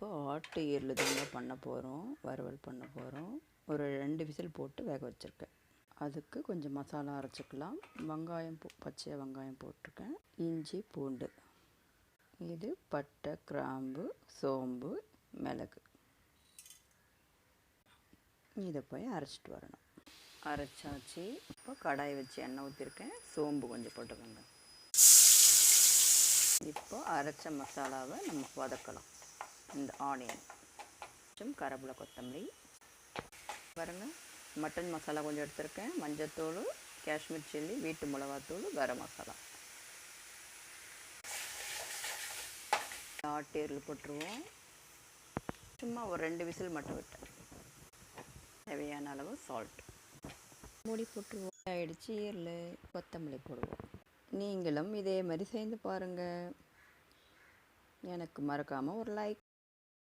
இப்போ ஆட்டு ஈரல் தாங்க பண்ண போகிறோம் வறுவல் பண்ண போகிறோம் ஒரு ரெண்டு விசில் போட்டு வேக வச்சுருக்கேன். அதுக்கு கொஞ்சம் மசாலா அரைச்சிக்கலாம். வெங்காயம் போ பச்சை வெங்காயம் போட்டிருக்கேன். இஞ்சி பூண்டு. இது பட்டை கிராம்பு சோம்பு மிளகு. இதை போய் அரைச்சிட்டு வரணும். அரைச்சாச்சு. இப்போ கடாய் வச்சு எண்ணெய் ஊற்றிருக்கேன் சோம்பு கொஞ்சம் போட்டுக்கோங்க. இப்போ அரைச்ச மசாலாவை நம்ம வதக்கலாம். இந்த ஆனியன். கொஞ்சம் கருவேப்பிலை கொத்தமல்லி. பாருங்கள் மட்டன் மசாலா கொஞ்சம் எடுத்திருக்கேன். மஞ்சத்தூள் காஷ்மீர் சில்லி வீட்டு மிளகாத்தூள் கரம் மசாலா. ஆட்டேரில் போட்டுருவோம். சும்மா ஒரு ரெண்டு விசில் மட்டும் விட்டேன். தேவையான அளவு சால்ட் மூடி போட்டுருவோம். ஆயிடுச்சு ஏரில் கொத்தமல்லி போடுவோம். நீங்களும் இதே மாதிரி சேர்ந்து பாருங்கள் எனக்கு மறக்காமல் ஒரு லைக்